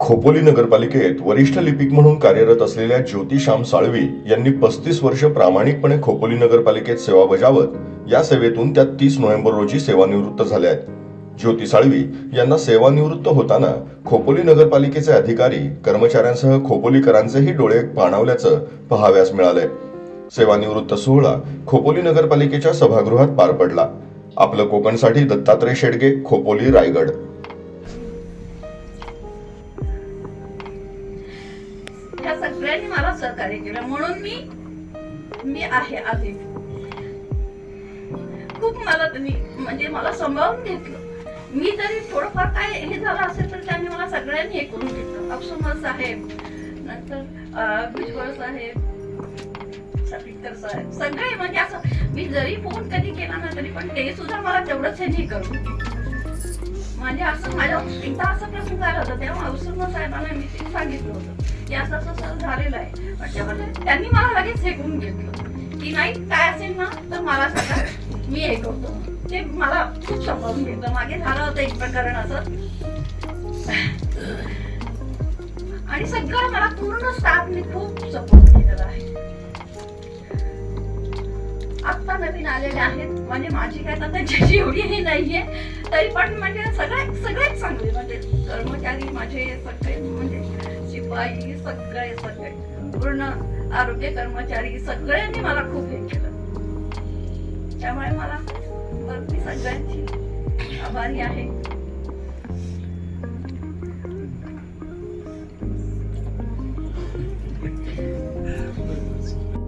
खोपोली नगरपालिकेत वरिष्ठ लिपिक म्हणून कार्यरत असलेल्या ज्योती श्याम साळवी यांनी पस्तीस वर्ष प्रामाणिकपणे खोपोली नगरपालिकेत सेवा बजावत या सेवेतून त्या तीस नोव्हेंबर रोजी सेवानिवृत्त झाल्या आहेत. ज्योती साळवी यांना सेवानिवृत्त होताना खोपोली नगरपालिकेचे अधिकारी कर्मचाऱ्यांसह खोपोलीकरांचेही डोळे पाणावल्याचं पहाव्यास मिळालंय. सेवानिवृत्त सोहळा खोपोली नगरपालिकेच्या सभागृहात पार पडला. आपलं कोकणसाठी दत्तात्रय शेडगे खोपोली रायगड. ह्या सगळ्यांनी मला सहकार्य केलं. म्हणून मी मी आहे आधी खूप मला त्यांनी म्हणजे मला सांभाळून घेतलं. मी जरी थोडंफार काय हे झालं असेल तर त्यांनी मला सगळ्यांनी हे करून घेतलं. अक्षुमल साहेब नंतर भुजबळ साहेब साहेब. सगळे म्हणजे असं मी जरी फोन कधी केला ना तरी पण ते सुद्धा मला तेवढंच हे नाही करून म्हणजे असं माझ्या एकदा असा प्रसंग आला होता तेव्हा औसुमा साहेबांना मी ते सांगितलं होतं. की असं असं असं झालेलं आहे. पण त्यांनी मला लगेच हे घेतलं. की नाही काय असेल ना तर मला सगळं मी ऐकवतो ते मला खूप समजून घेतलं मागे झालं होतं एक प्रकरण असं. आणि सगळं मला पूर्ण स्टाफने खूप सपोर्ट केलेला आहे. आत्ता नवीन आलेले आहेत. म्हणजे माझी काय आता त्याची एवढी हे नाहीये तरी पण म्हणजे सगळे सगळेच चांगले म्हणजे कर्मचारी माझे सगळे म्हणजे शिपाई सगळे सगळे. पूर्ण आरोग्य कर्मचारी सगळ्यांनी मला खूप हे केलं. त्यामुळे मला मी सगळ्यांची आभारी आहे.